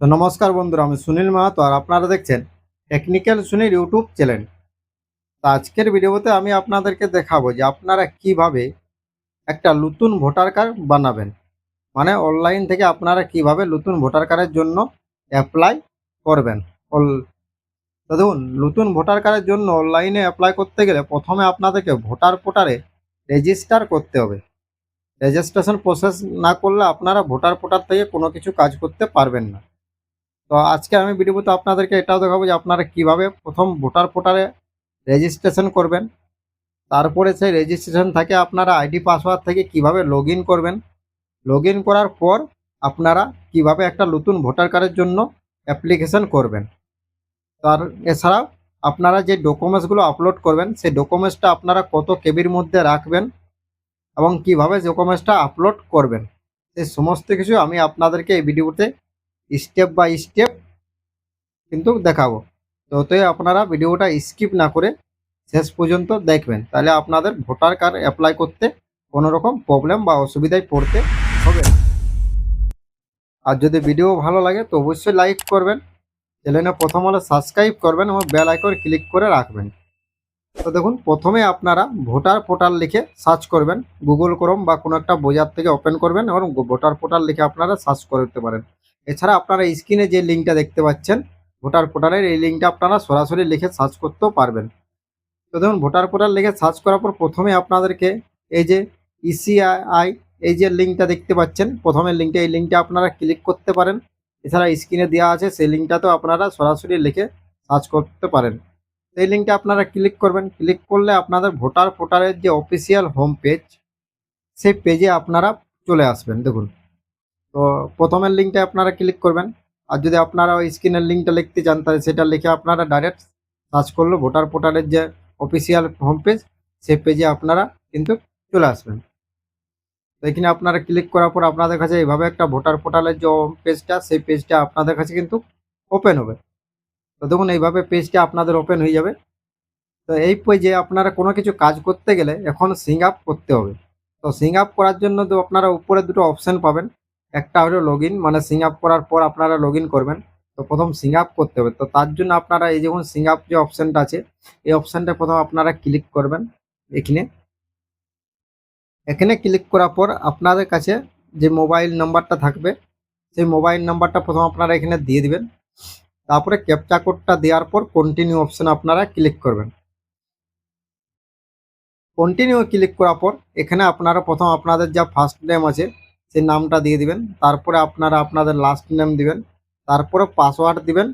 তো নমস্কার বন্ধুরা, আমি সুনীল মাহাতো আর আপনারা দেখছেন টেকনিক্যাল সুনীল ইউটিউব চ্যানেল তো আজকের ভিডিওতে আমি আপনাদেরকে দেখাবো যে আপনারা কীভাবে একটা নতুন ভোটার কার্ড বানাবেন। মানে অনলাইন থেকে আপনারা কীভাবে নতুন ভোটার কার্ডের জন্য অ্যাপ্লাই করবেন। তো দেখুন, নতুন ভোটার কার্ডের জন্য অনলাইনে অ্যাপ্লাই করতে গেলে প্রথমে আপনাদেরকে ভোটার পোর্টালে রেজিস্টার করতে হবে। রেজিস্ট্রেশন প্রসেস না করলে আপনারা ভোটার পোর্টাল থেকে কোনো কিছু কাজ করতে পারবেন না। তো আজকে আমি ভিডিওতে আপনাদেরকে এটাও দেখাবো যে আপনারা কীভাবে প্রথম ভোটার পোর্টালে রেজিস্ট্রেশন করবেন। তারপরে সেই রেজিস্ট্রেশন থেকে আপনারা আইডি পাসওয়ার্ড থেকে কীভাবে লগ করবেন। লগ করার পর আপনারা কীভাবে একটা নতুন ভোটার কার্ডের জন্য অ্যাপ্লিকেশন করবেন। তার এছাড়াও আপনারা যে ডকুমেন্টসগুলো আপলোড করবেন, সেই ডকুমেন্টসটা আপনারা কত কেবির মধ্যে রাখবেন এবং কীভাবে ডকুমেন্টসটা আপলোড করবেন। সেই সমস্ত কিছু আমি আপনাদেরকে এই ভিডিওতে স্টেপ বাই স্টেপ কিন্তু দেখাবো। তো অতএব আপনারা ভিডিওটা স্কিপ না করে শেষ পর্যন্ত দেখবেন। তাহলে আপনাদের ভোটার কার্ড অ্যাপ্লাই করতে কোনো রকম প্রবলেম বা অসুবিধায় পড়তে হবে আর যদি ভিডিও ভালো লাগে তো অবশ্যই লাইক করবেন চ্যানেলে প্রথম হলে সাবস্ক্রাইব করবেন এবং বেল আইকন ক্লিক করে রাখবেন। তো দেখুন, প্রথমে আপনারা ভোটার পোর্টাল লিখে সার্চ করবেন, গুগল ক্রোম বা কোনো একটা বোজার থেকে ওপেন করবেন এবং ভোটার পোর্টাল লিখে আপনারা সার্চ করতে পারেন। এছাড়া আপনারা স্ক্রিনে যে লিঙ্কটা দেখতে পাচ্ছেন, ভোটার পোর্টালের এই লিঙ্কটা আপনারা সরাসরি লিখে সার্চ করতেও পারবেন। তো দেখুন, ভোটার পোর্টাল লিখে সার্চ করার পর প্রথমে আপনাদেরকে এই যে ইসিআই এই যে লিঙ্কটা দেখতে পাচ্ছেন, প্রথমের লিঙ্কটা এই লিঙ্কটা আপনারা ক্লিক করতে পারেন। এছাড়া স্ক্রিনে দেওয়া আছে, সেই লিঙ্কটাতেও আপনারা সরাসরি লিখে সার্চ করতে পারেন। এই লিঙ্কটা আপনারা ক্লিক করবেন। ক্লিক করলে আপনাদের ভোটার পোর্টালের যে অফিসিয়াল হোম পেজ, সেই পেজে আপনারা চলে আসবেন। দেখুন তো প্রথমের লিঙ্কটা আপনারা ক্লিক করবেন। আর যদি আপনারা ওই স্ক্রিনের লিঙ্কটা লিখতে চান, তাহলে সেটা লিখে আপনারা ডাইরেক্ট সার্চ করলে ভোটার পোর্টালের যে অফিসিয়াল হোম পেজ সেই পেজে আপনারা কিন্তু চলে আসবেন। তো এখানে আপনারা ক্লিক করার পর আপনাদের কাছে এইভাবে একটা ভোটার পোর্টালের যে হোম পেজটা সেই পেজটা আপনাদের কাছে কিন্তু ওপেন হবে। তো দেখুন, এইভাবে পেজটা আপনাদের ওপেন হয়ে যাবে। তো এই পেজে আপনারা কোনো কিছু কাজ করতে গেলে এখন সিং আপ করতে হবে। তো সিং আপ করার জন্য তো আপনারা উপরে দুটো অপশন পাবেন। একটা হলো লগ ইন মানে সিং আপ করার পর আপনারা লগ ইন করবেন। তো প্রথম সিং আপ করতে হবে। তো তার জন্য আপনারা এই যখন সিং আপ যে অপশনটা আছে, এই অপশনটা প্রথম আপনারা ক্লিক করবেন এখানে। এখানে ক্লিক করার পর আপনাদের কাছে যে মোবাইল নাম্বারটা থাকবে, সেই মোবাইল নাম্বারটা প্রথম আপনারা এখানে দিয়ে দিবেন। তারপরে ক্যাপচা কোডটা দেওয়ার পর কন্টিনিউ অপশন আপনারা ক্লিক করবেন। কন্টিনিউ ক্লিক করার পর এখানে আপনারা প্রথম আপনাদের যা ফার্স্ট নেম আছে সেই নামটা দিয়ে দিবেন। তারপরে আপনারা আপনাদের লাস্ট নেম দিবেন। তারপরে পাসওয়ার্ড দিবেন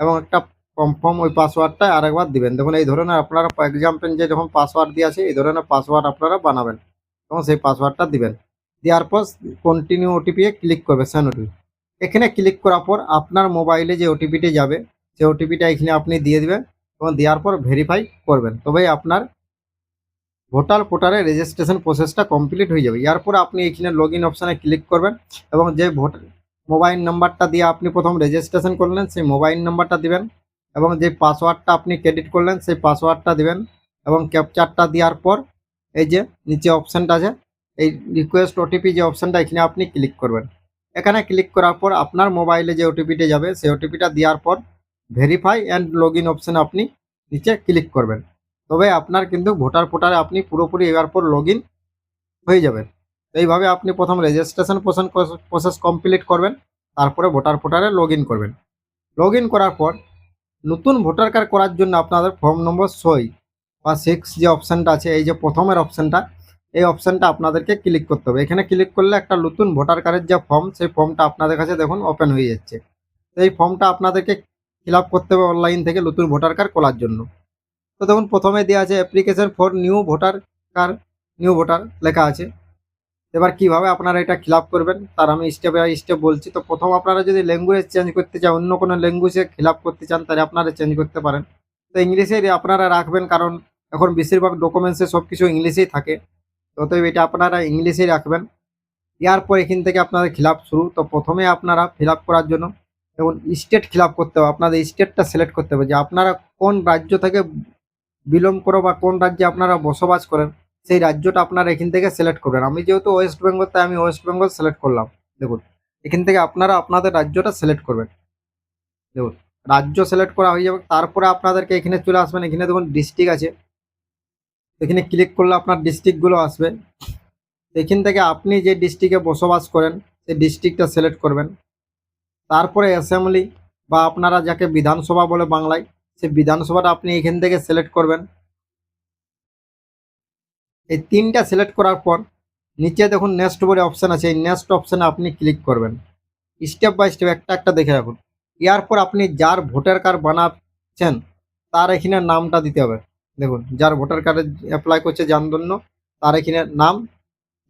এবং একটা কনফার্ম ওই পাসওয়ার্ডটা আরেকবার দিবেন। দেখুন, এই ধরনের আপনারা এক্সাম্পল যে যখন পাসওয়ার্ড দিয়ে আছে এই ধরনের পাসওয়ার্ড আপনারা বানাবেন এবং সেই পাসওয়ার্ডটা দিবেন। দেওয়ার পর কন্টিনিউ ওটিপি ক্লিক করবে সেন ওটিপি এখানে ক্লিক করার পর আপনার মোবাইলে যে ওটিপিটি যাবে, সেই ওটিপিটা এখানে আপনি দিয়ে দিবেন এবং দেওয়ার পর ভেরিফাই করবেন। তবেই আপনার ভোটার পোর্টালে রেজিস্ট্রেশন প্রসেসটা কমপ্লিট হয়ে যাবে। এরপর আপনি এখানে লগ ইন অপশানে ক্লিক করবেন এবং যে ভোট মোবাইল নাম্বারটা দিয়ে আপনি প্রথম রেজিস্ট্রেশন করলেন, সেই মোবাইল নাম্বারটা দিবেন এবং যে পাসওয়ার্ডটা আপনি ক্রেডিট করলেন, সেই পাসওয়ার্ডটা দিবেন এবং ক্যাপচারটা দেওয়ার পর এই যে নিচে অপশানটা আছে, এই রিকোয়েস্ট ওটিপি যে অপশানটা এখানে আপনি ক্লিক করবেন। এখানে ক্লিক করার পর আপনার মোবাইলে যে ওটিপিটা যাবে, সেই ওটিপিটা দেওয়ার পর ভেরিফাই অ্যান্ড লগ ইন অপশানে আপনি নিচে ক্লিক করবেন। তবে আপনার কিন্তু ভোটার পোর্টালে আপনি পুরোপুরি এবার পর লগ ইন হয়ে যাবেন। এইভাবে আপনি প্রথম রেজিস্ট্রেশন প্রসেস কমপ্লিট করবেন, তারপরে ভোটার পোর্টালে লগ ইন করবেন। লগ ইন করার পর নতুন ভোটার কার্ড করার জন্য আপনাদের ফর্ম নম্বর ছয় বা সিক্স যে অপশানটা আছে, এই যে প্রথমের অপশানটা এই অপশানটা আপনাদেরকে ক্লিক করতে হবে। এখানে ক্লিক করলে একটা নতুন ভোটার কার্ডের যে ফর্ম সেই ফর্মটা আপনাদের কাছে দেখুন ওপেন হয়ে যাচ্ছে। এই ফর্মটা আপনাদেরকে ফিল করতে হবে অনলাইন থেকে নতুন ভোটার কার্ড করার জন্য। তো দেখুন, প্রথমে দেওয়া আছে application for new voter card new voter লেখা আছে। এবার কীভাবে আপনারা এটা ফিল আপ করবেন, তার আমি স্টেপ বাই স্টেপ বলছি। তো প্রথম আপনারা যদি ল্যাঙ্গুয়েজ চেঞ্জ করতে চান, অন্য কোনো ল্যাঙ্গুয়েজে ফিল আপ করতে চান, তাহলে আপনারা চেঞ্জ করতে পারেন। তো ইংলিশে আপনারা রাখবেন, কারণ এখন বেশিরভাগ ডকুমেন্টসে সব কিছু ইংলিশেই থাকে। অতএব এটা আপনারা ইংলিশেই রাখবেন। এরপর এখান থেকে আপনাদের ফিল আপ শুরু। তো প্রথমে আপনারা ফিল করার জন্য এবং স্টেট ফিল আপ করতে হবে। আপনাদের স্টেটটা সিলেক্ট করতে হবে যে আপনারা কোন রাজ্য থেকে বিলং করো বা কোন রাজ্যে আপনারা বসবাস করেন, সেই রাজ্যটা আপনারা এখান থেকে সিলেক্ট করবেন। আমি যেহেতু ওয়েস্ট বেঙ্গল তাই আমি ওয়েস্ট বেঙ্গল সিলেক্ট করলাম। দেখুন, এখান থেকে আপনারা আপনাদের রাজ্যটা সিলেক্ট করবেন। দেখুন, রাজ্য সিলেক্ট করা হয়ে যাবে, তারপরে আপনাদেরকে এখানে চলে আসবেন। এখানে দেখুন ডিস্ট্রিক্ট আছে। এখানে ক্লিক করলে আপনার ডিস্ট্রিক্টগুলো আসবে। এখান থেকে আপনি যে ডিস্ট্রিক্টে বসবাস করেন, সেই ডিস্ট্রিক্টটা সিলেক্ট করবেন। তারপরে অ্যাসেম্বলি বা আপনারা যাকে বিধানসভা বলে বাংলায় সেই বিধানসভাটা আপনি এখান থেকে সিলেক্ট করবেন। এই তিনটা সিলেক্ট করার পর নিচে দেখুন নেক্সট বলে অপশান আছে। এই নেক্সট অপশানে আপনি ক্লিক করবেন। স্টেপ বাই স্টেপ একটা একটা দেখে রাখুন। এরপর আপনি যার ভোটার কার্ড বানাচ্ছেন, তার এখানে নামটা দিতে হবে। দেখুন, যার ভোটার কার্ডে অ্যাপ্লাই করছে যার জন্য তার এখানে নাম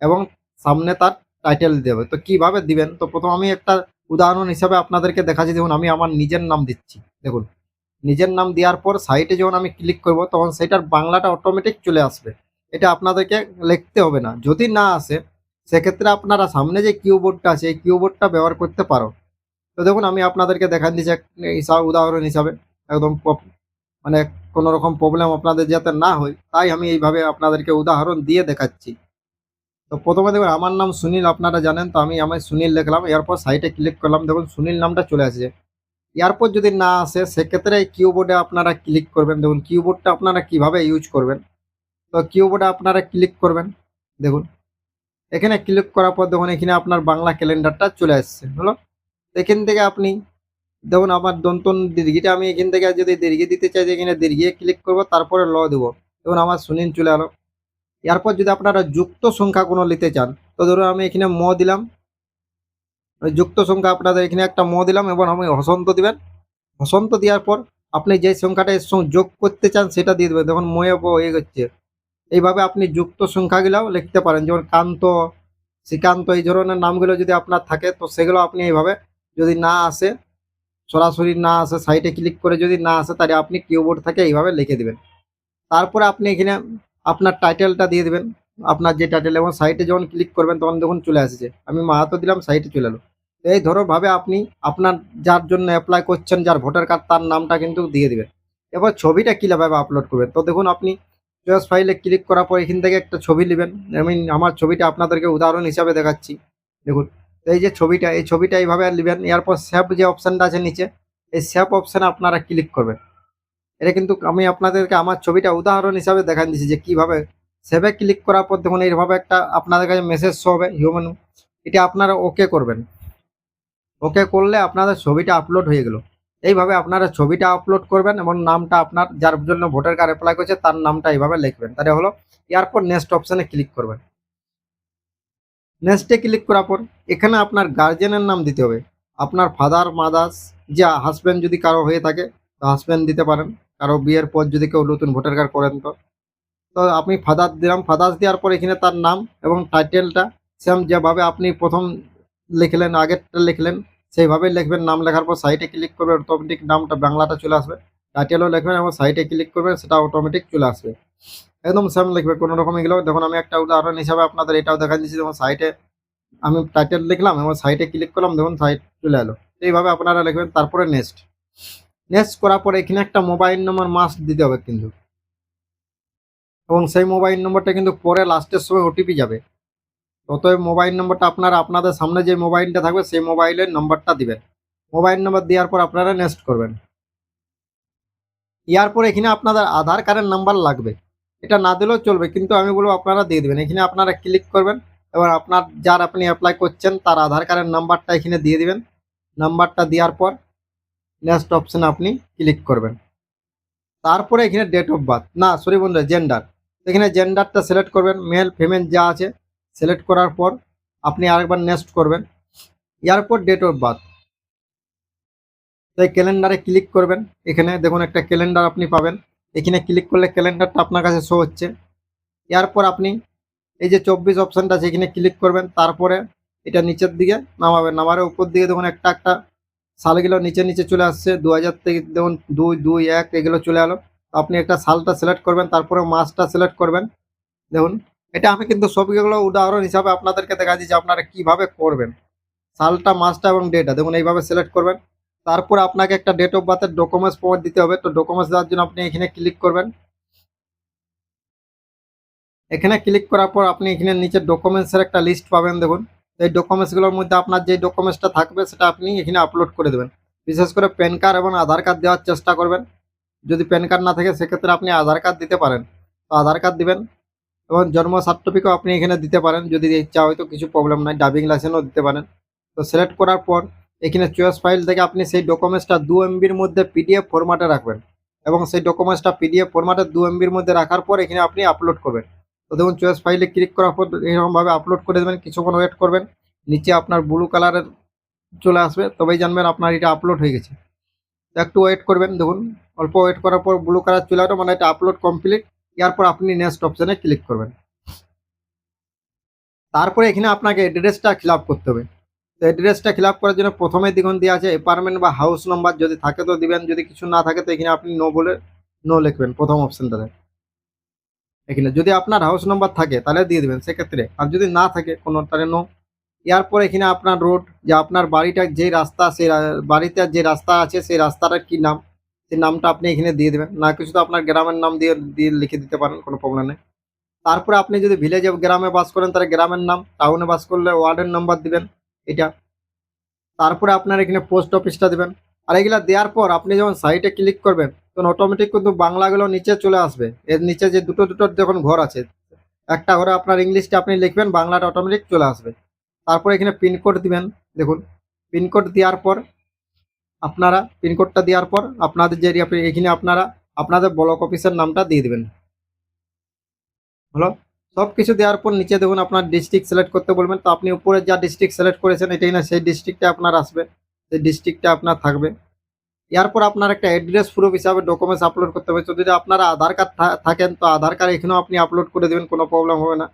এবং সামনে তার টাইটেল দিতে হবে। তো কীভাবে দিবেন? তো প্রথম আমি একটা উদাহরণ হিসাবে আপনাদেরকে দেখাচ্ছি। দেখুন, আমি আমার নিজের নাম দিচ্ছি। দেখুন নিজের নাম দেওয়ার পর সাইটে যখন আমি ক্লিক করব, তখন সেটার বাংলাটা অটোমেটিক চলে আসবে। এটা আপনাদেরকে লিখতে হবে না। যদি না আসে, সেক্ষেত্রে আপনারা সামনে যে কিউবোর্ডটা আছে, এই কিউবোর্ডটা ব্যবহার করতে পারো। তো দেখুন, আমি আপনাদেরকে দেখান দিচ্ছি হিসাব উদাহরণ হিসাবে। একদম মানে কোনো রকম প্রবলেম আপনাদের যাতে না হয়, তাই আমি এইভাবে আপনাদেরকে উদাহরণ দিয়ে দেখাচ্ছি। তো প্রথমে দেখুন, আমার নাম সুনীল, আপনারা জানেন, তো আমি আমার সুনীল লিখলাম, এরপর সাইটে ক্লিক করলাম। দেখুন, সুনীল নামটা চলে আসছে। এরপর যদি না আসে, সেক্ষেত্রে কিউবোর্ডে আপনারা ক্লিক করবেন। দেখুন, কিউবোর্ডটা আপনারা কীভাবে ইউজ করবেন? তো কিউবোর্ডে আপনারা ক্লিক করবেন। দেখুন, এখানে ক্লিক করার পর দেখুন, এখানে আপনার বাংলা ক্যালেন্ডারটা চলে আসছে। হলো, এখান থেকে আপনি, দেখুন, আমার দন্তন দীর্ঘিটা, আমি এখান থেকে যদি দীর্ঘি দিতে চাই এখানে দীর্ঘিয়ে ক্লিক করব, তারপরে ল দেবো। দেখুন, আমার সুনীল চলে এলো। এরপর যদি আপনারা যুক্ত সংখ্যা কোনো নিতে চান, তো ধরুন, আমি এখানে ম দিলাম। যুক্ত সংখ্যা আপনাদের এখানে একটা ম দিলাম, এবং আমি হসন্ত দিবেন। হসন্ত দেওয়ার পর আপনি যে সংখ্যাটা এর সঙ্গে যোগ করতে চান সেটা দিয়ে দেবেন। দেখুন, ময়ে হয়ে গেছে। এইভাবে আপনি যুক্ত সংখ্যাগুলাও লিখতে পারেন। যেমন কান্ত শ্রীকান্ত এই ধরনের নামগুলো যদি আপনার থাকে, তো সেগুলো আপনি এইভাবে যদি না আসে, সরাসরি না আসে সাইটে ক্লিক করে যদি না আসে, তাহলে আপনি কিউবোর্ড থেকে এইভাবে লিখে দিবেন। তারপরে আপনি এখানে আপনার টাইটেলটা দিয়ে দিবেন। আপনার যে টাইটেল এবং সাইটে যখন ক্লিক করবেন, তখন দেখুন চলে আসছে। আমি মাহাতো দিলাম সাইটে চলে এলো। এই ধরো ভাবে আপনি আপনার যার জন্য অ্যাপ্লাই করছেন, যার ভোটার কার্ড তার নামটা কিন্তু দিয়ে দিবেন। এবার ছবিটা কীভাবে আপলোড করবেন? তো দেখুন আপনি চয়েস ফাইলে ক্লিক করার পর এখান থেকে একটা ছবি নেবেন। আমি আমার ছবিটা আপনাদেরকে উদাহরণ হিসাবে দেখাচ্ছি। দেখুন, এই যে ছবিটা, এই ছবিটা এইভাবে নেবেন। এরপর সেভ যে অপশানটা আছে নিচে, এই সেভ অপশানে আপনারা ক্লিক করবেন। এটা কিন্তু আমি আপনাদেরকে আমার ছবিটা উদাহরণ হিসাবে দেখান দিচ্ছি যে কীভাবে সেভে ক্লিক করার পর দেখুন এইভাবে একটা আপনাদের কাছে মেসেজ শো হবে হিউম্যান এটা আপনারা ওকে করবেন। ওকে করলে আপনাদের ছবিটা আপলোড হয়ে গেল। এইভাবে আপনারা ছবিটা আপলোড করবেন এবং নামটা আপনার যার জন্য ভোটার কার্ড অ্যাপ্লাই করছে তার নামটা এইভাবে লিখবেন। তাহলে হলো এরপর নেক্সট অপশানে ক্লিক করবেন। নেক্সটে ক্লিক করার পর এখানে আপনার গার্জেনের নাম দিতে হবে। আপনার ফাদার মাদার্স যা হাজব্যান্ড যদি কারও হয়ে থাকে, তো হাজব্যান্ড দিতে পারেন। কারও বিয়ের পর যদি কেউ নতুন ভোটার কার্ড করেন তো। তো আপনি ফাদার দিলাম। ফাদার্স দেওয়ার পর এখানে তার নাম এবং টাইটেলটা সেম যেভাবে আপনি প্রথম লিখলেন, আগেরটা লিখলেন সেইভাবে লিখবেন, নাম লেখার পর সাইটে ক্লিক করবেন অটোমেটিক নামটা বাংলাটা চলে আসবে। টাইটেলও লিখবেন, এবং সাইটে ক্লিক করবেন, সেটা অটোমেটিক চলে আসবে। একদম সেম লিখবে, কোনো রকম এগুলো। দেখুন, আমি একটা উদাহরণ হিসাবে আপনাদের এটাও দেখা দিচ্ছি। যেমন সাইটে আমি টাইটেল লিখলাম, এবং সাইটে ক্লিক করলাম, দেখুন সাইট চলে এলো। এইভাবে আপনারা লিখবেন, তারপরে নেক্সট নেক্সট করার পরে এখানে একটা মোবাইল নম্বর মাস্ট দিতে হবে কিন্তু। এবং সেই মোবাইল নম্বরটা কিন্তু পরে লাস্টের সময় ওটিপি যাবে। অতএব মোবাইল নম্বরটা আপনারা আপনাদের সামনে যে মোবাইলটা থাকবে, সেই মোবাইলের নম্বরটা দিবেন। মোবাইল নম্বর দেওয়ার পর আপনারা নেক্সট করবেন। ইয়ার পর এখানে আপনাদের আধার কার্ডের নাম্বার লাগবে। এটা না দিলেও চলবে, কিন্তু আমি বলব আপনারা দিয়ে দেবেন। এখানে আপনারা ক্লিক করবেন, এবার আপনার যার আপনি অ্যাপ্লাই করছেন, তার আধার কার্ডের নাম্বারটা এখানে দিয়ে দিবেন। নাম্বারটা দেওয়ার পর নেক্সট অপশানে আপনি ক্লিক করবেন। তারপরে এখানে ডেট অফ বার্থ না সরি বন্ধু জেন্ডার এখানে জেন্ডারটা সিলেক্ট করবেন মেল ফিমেল যা আছে সিলেক্ট করার পর আপনি আরেকবার নেক্সট করবেন। এরপর ডেট অফ বার্থ তাই ক্যালেন্ডারে ক্লিক করবেন। এখানে দেখুন একটা ক্যালেন্ডার আপনি পাবেন। এখানে ক্লিক করলে ক্যালেন্ডারটা আপনার কাছে শো হচ্ছে। এরপর আপনি এই যে চব্বিশ অপশানটা আছে, এখানে ক্লিক করবেন। তারপরে এটা নিচের দিকে নামাবেন। নামার উপর দিকে দেখুন একটা একটা সালগুলো নিচে নিচে চলে আসছে। দু হাজার থেকে দেখুন দুই দুই, এক, এগুলো চলে এলো। আপনি একটা সালটা সিলেক্ট করবেন। তারপরে মাসটা সিলেক্ট করবেন। দেখুন এটা আমি কিন্তু সবগুলো উদাহরণ হিসাবে আপনাদেরকে দেখাচ্ছি যে আপনারা কীভাবে করবেন। সালটা, মাসটা এবং ডেটা দেখুন এইভাবে সিলেক্ট করবেন। তারপর আপনাকে একটা ডেট অফ বার্থের ডকুমেন্টস পাওয়ার দিতে হবে। তো ডকুমেন্টস দেওয়ার জন্য আপনি এখানে ক্লিক করবেন। এখানে ক্লিক করার পর আপনি এখানে নিচে ডকুমেন্টসের একটা লিস্ট পাবেন, দেখুন। এই ডকুমেন্টসগুলোর মধ্যে আপনার যে ডকুমেন্টসটা থাকবে, সেটা আপনি এখানে আপলোড করে দেবেন। বিশেষ করে প্যান কার্ড এবং আধার কার্ড দেওয়ার চেষ্টা করবেন। যদি প্যান কার্ড না থাকে, সেক্ষেত্রে আপনি আধার কার্ড দিতে পারেন। তো আধার কার্ড দিবেন। এবং জন্ম সার্টিফিকেটও আপনি এখানে দিতে পারেন। যদি ইচ্ছা হয়তো কিছু প্রবলেম নাই ড্রাইভিং লাইসেন্সও দিতে পারেন। তো সিলেক্ট করার পর এখানে চয়েস ফাইল থেকে আপনি সেই ডকুমেন্টসটা দু এমবির মধ্যে পিডিএফ ফরম্যাটে রাখবেন। এবং সেই ডকুমেন্টসটা পিডিএফ ফরম্যাটে দু এমবির মধ্যে রাখার পর এখানে আপনি আপলোড করবেন। তো দেখুন চয়েস ফাইলে ক্লিক করার পর এরকমভাবে আপলোড করে দেবেন, কিছুক্ষণ ওয়েট করবেন। নিচে আপনার ব্লু কালারের চলে আসবে, তবেই জানবেন আপনার এটা আপলোড হয়ে গেছে। তো একটু ওয়েট করবেন, দেখুন। অল্প ওয়েট করার পর ব্লু কালার চলে আসবে মানে এটা আপলোড কমপ্লিট এরপর আপনি নেক্সট অপশানে ক্লিক করবেন। তারপরে এখানে আপনাকে অ্যাড্রেসটা ফিল করতে হবে। তো অ্যাড্রেসটা ফিল করার জন্য প্রথমে দেখুন দেওয়া আছে অ্যাপার্টমেন্ট বা হাউস নাম্বার যদি থাকে তো দিবেন, যদি কিছু না থাকে তো এখানে আপনি নো বলে নো লিখবেন প্রথম অপশানটাতে এখানে যদি আপনার হাউস নাম্বার থাকে তাহলে দিয়ে দেবেন সেক্ষেত্রে। আর যদি না থাকে কোনো তাহলে নো এরপর এখানে আপনার রোড যে আপনার বাড়িটা যে রাস্তা সেই বাড়িতে যে রাস্তা আছে সেই রাস্তাটার কি নাম? সেই নামটা আপনি এখানে দিয়ে দেবেন। না, কিছু তো আপনার গ্রামের নাম দিয়ে দিয়ে লিখে দিতে পারেন, কোনো প্রবলেম নেই। তারপরে আপনি যদি ভিলেজে গ্রামে বাস করেন, তাহলে গ্রামের নাম টাউনে বাস করলে ওয়ার্ডের নাম্বার দিবেন, এটা। তারপরে আপনার এখানে পোস্ট অফিসটা দিবেন। আর এগুলা দেওয়ার পর আপনি যখন সাইটে ক্লিক করবেন, তখন অটোমেটিক কিন্তু বাংলাগুলো নিচে চলে আসবে। এর নিচে যে দুটো দুটো যখন ঘর আছে, একটা ঘরে আপনার ইংলিশটা আপনি লিখবেন, বাংলাটা অটোমেটিক চলে আসবে। তারপর এখানে পিনকোড দিবেন, দেখুন। পিনকোড দেওয়ার পর আপনারা পিনকোডটা দেওয়ার পর আপনাদের যে এরিয়া এখানে আপনারা আপনাদের ব্লক অফিসের নামটা দিয়ে দেবেন। হলো সব কিছু দেওয়ার পর নিচে দেখুন আপনার ডিস্ট্রিক্ট সিলেক্ট করতে বলবেন। তো আপনি উপরে যা ডিস্ট্রিক্ট সিলেক্ট করেছেন, এটাই না, সেই ডিস্ট্রিক্টটা আপনার আসবে। সেই ডিস্ট্রিক্টটা আপনার থাকবে। এরপর আপনার একটা অ্যাড্রেস প্রুফ হিসাবে ডকুমেন্টস আপলোড করতে হবে। যদি আপনারা আধার কার্ড থাকেন, তো আধার কার্ড এখানেও আপনি আপলোড করে দেবেন, কোনো প্রবলেম হবে না।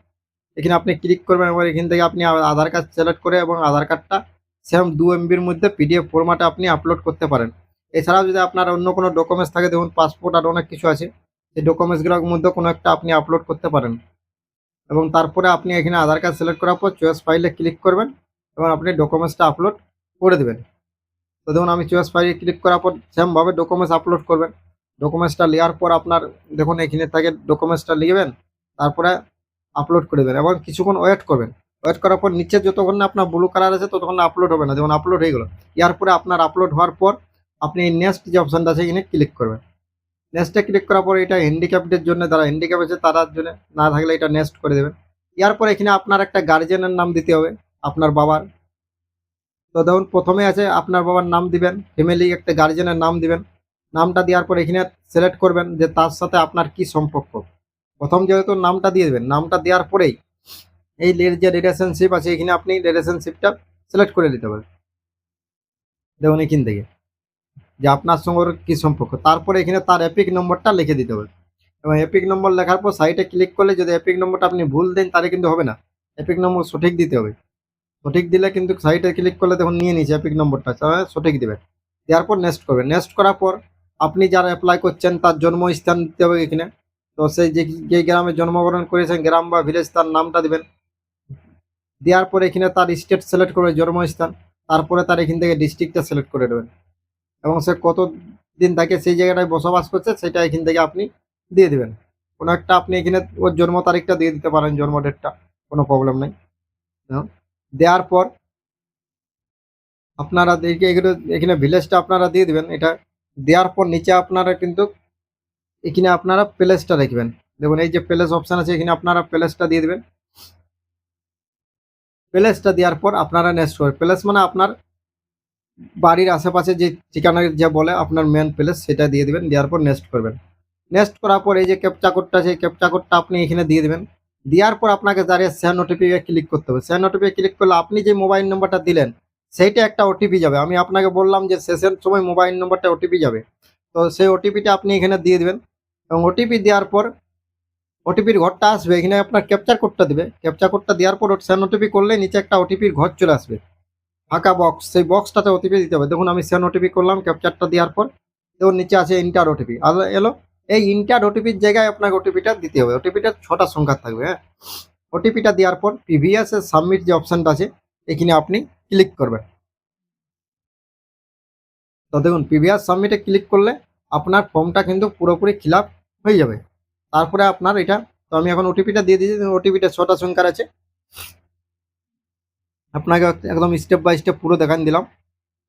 এখানে আপনি ক্লিক করবেন এবং এখান থেকে আপনি আধার কার্ড সিলেক্ট করে এবং আধার কার্ডটা সেম দু এমবির মধ্যে পিডিএফ ফরম্যাটে আপনি আপলোড করতে পারেন। এছাড়াও যদি আপনার অন্য কোনো ডকুমেন্টস থাকে, দেখুন পাসপোর্ট আর অনেক কিছু আছে, সেই ডকুমেন্টসগুলোর মধ্যে কোনো একটা আপনি আপলোড করতে পারেন। এবং তারপরে আপনি এখানে আধার কার্ড সিলেক্ট করার পর চয়েস ফাইলে ক্লিক করবেন, এবং আপনি ডকুমেন্টসটা আপলোড করে দেবেন। তো দেখুন, আমি চয়েস ফাইলে ক্লিক করার পর সেমভাবে ডকুমেন্টস আপলোড করবেন। ডকুমেন্টসটা নেওয়ার পর আপনার, দেখুন, এখানে থেকে ডকুমেন্টসটা লিখবেন, তারপরে আপলোড করে দেবেন, এবং কিছুক্ষণ ওয়েট করবেন। ওয়েট করার পর নিচে যতক্ষণ না আপনার ব্লু কালার আছে, ততক্ষণ আপলোড হবে না। যেমন আপলোড হয়ে গেলো। এরপরে আপনার আপলোড হওয়ার পর আপনি নেক্সট যে অপশানটা আছে, এখানে ক্লিক করবেন। নেক্সটে ক্লিক করার পর এটা হ্যান্ডিক্যাপদের জন্য, যারা হ্যান্ডিক্যাপ আছে, তার জন্য না থাকলে এটা নেক্সট করে দেবেন। এরপর এখানে আপনার একটা গার্জেনের নাম দিতে হবে, আপনার বাবার। তো দেখুন, প্রথমে আছে, আপনার বাবার নাম দিবেন ফ্যামিলি একটা গার্জেনের নাম দিবেন। নামটা দেওয়ার পর এখানে সিলেক্ট করবেন যে তার সাথে আপনার কি সম্পর্ক। প্রথম যেহেতু নামটা দিয়ে দেবেন, নামটা দেওয়ার পরেই এই লের যে রিলেশনশিপ আছে এখানে আপনি রিলেশনশিপটা সিলেক্ট করে দিতে পারেন। দেখুন এখান থেকে। যে আপনার সঙ্গে কি সম্পর্ক? তারপরে এখানে তার এপিক নম্বরটা লিখে দিতে হবে। এবং এপিক নম্বর লেখার পর সাইটে ক্লিক করলে যদি এপিক নম্বরটা আপনি ভুল দেন, তাহলে কিন্তু হবে না। এপিক নম্বর সঠিক দিতে হবে। সঠিক দিলে কিন্তু সাইটে ক্লিক করলে দেখুন নিয়ে নিচ্ছে এপিক নম্বরটা সঠিক দিবেন। দেওয়ার পর নেক্সট করবেন। নেক্সট করার পর আপনি যারা অ্যাপ্লাই করছেন, তার জন্মস্থান দিতে হবে এখানে। তো সেই যে যে গ্রামে জন্মগ্রহণ করেছেন, গ্রাম বা ভিলেজ তার নামটা দিবেন। দেওয়ার পরে এখানে তার স্টেট সিলেক্ট করবে জন্মস্থান, তারপরে তার এখান থেকে ডিস্ট্রিক্টটা সিলেক্ট করে দেবেন। এবং সে কত দিন থাকে সেই জায়গাটায় বসবাস করছে, সেটা এখান থেকে আপনি দিয়ে দেবেন। কোনো একটা আপনি এখানে ওর জন্ম তারিখটা দিয়ে দিতে পারেন, জন্ম ডেটটা কোনো প্রবলেম নেই। হ্যাঁ। দেওয়ার পর আপনারা দেখে এগুলো, এখানে ভিলেজটা আপনারা দিয়ে দেবেন। এটা দেওয়ার পর নিচে আপনারা কিন্তু এখানে আপনারা প্লেসটা দেখবেন। দেখুন, এই যে প্লেস অপশান আছে, এখানে আপনারা প্লেসটা দিয়ে দিবেন। প্লেসটা দেওয়ার পর আপনারা নেক্সট করবেন প্লেস মানে আপনার বাড়ির আশেপাশে যে ঠিকানা যা বলে আপনার মেন প্লেস সেটা দিয়ে দিবেন, দেওয়ার পর নেক্সট করবেন। নেক্সট করার পর এই যে ক্যাপচা কোডটা আছে ক্যাপচা কোডটা আপনি এখানে দিয়ে দিবেন। দেওয়ার পর আপনাকে দাঁড়িয়ে শেয়ার নোটিফিকে ক্লিক করতে হবে। শেয়ার নোটিফিকে ক্লিক করলে আপনি যে মোবাইল নম্বরটা দিলেন, সেইটা একটা ওটিপি যাবে। আমি আপনাকে বললাম যে শেষের সময় মোবাইল নম্বরটা ওটিপি যাবে। তো সেই ওটিপিটা আপনি এখানে দিয়ে দেবেন। এবং ওটিপি দেওয়ার পর ওটিপির ঘরটা আসবে এখানে আপনার ক্যাপচার কোডটা দেবে ক্যাপচার কোডটা দেওয়ার পর শেয়ার নোটিপি করলে নিচে একটা ওটিপির ঘর চলে আসবে ফাঁকা বক্স সেই বক্সটাতে ওটিপি দিতে হবে দেখুন আমি শেয়ার ওটিপি করলাম ক্যাপচারটা দেওয়ার পর দেখুন নিচে আছে ইন্টার ওটিপি আর এলো এই ইন্টার ওটিপির জায়গায় আপনাকে ওটিপিটা দিতে হবে ওটিপিটা ছটা সংখ্যা থাকবে হ্যাঁ ওটিপিটা দেওয়ার পর প্রিভিয়াস সাবমিট যে অপশানটা আছে এখানে আপনি ক্লিক করবেন তো দেখুন প্রিভিয়াস সাবমিটে ক্লিক করলে আপনার ফর্মটা কিন্তু পুরোপুরি ফিল হয়ে যাবে তারপরে আপনার এটা, তো আমি এখন ওটিপিটা দিয়ে দিয়েছি ওটিপিটা ছটা সংখ্যার আছে। আপনাকে একদম স্টেপ বাই স্টেপ পুরো দেখান দিলাম।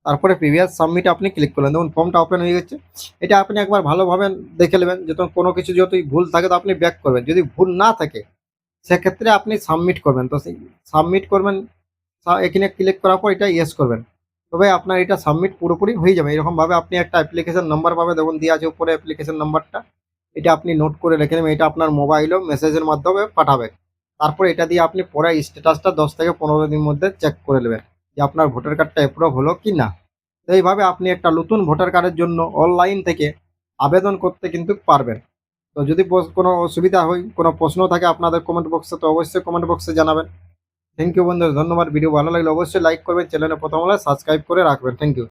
তারপরে প্রিভিয়াস সাবমিট আপনি ক্লিক করলেন। দেখুন ফর্মটা ওপেন হয়ে গেছে। এটা আপনি একবার ভালোভাবে দেখে নেবেন যেহেতু কোনো কিছু যদি ভুল থাকে, তো আপনি ব্যাক করবেন। যদি ভুল না থাকে, সেক্ষেত্রে আপনি সাবমিট করবেন। তো সাবমিট করবেন এখানে ক্লিক করার পর এটা ইয়েস করবেন। তবে আপনার এটা সাবমিট পুরোপুরি হয়ে যাবে। এরকমভাবে আপনি একটা অ্যাপ্লিকেশন নাম্বার পাবে দেখুন দেওয়া আছে উপরে অ্যাপ্লিকেশন নাম্বারটা এটা আপনি নোট করে রেখে নেবেন এটা আপনার মোবাইলেও মেসেজের মাধ্যমে পাঠাবেন তারপর এটা দিয়ে আপনি পরে স্ট্যাটাসটা দশ থেকে পনেরো দিনের মধ্যে চেক করে নেবেন যে আপনার ভোটার কার্ডটা অ্যাপ্রুভ হলো কি না। তো এইভাবে আপনি একটা নতুন ভোটার কার্ডের জন্য অনলাইন থেকে আবেদন করতে কিন্তু পারবেন। তো যদি কোনো অসুবিধা হয়, কোনো প্রশ্ন থাকে আপনাদের কমেন্ট বক্সে তো অবশ্যই কমেন্ট বক্সে জানাবেন। থ্যাংক ইউ বন্ধু ধন্যবাদ। ভিডিও ভালো লাগলে অবশ্যই লাইক করবেন চ্যানেলে প্রথম হলে সাবস্ক্রাইব করে রাখবেন। Thank you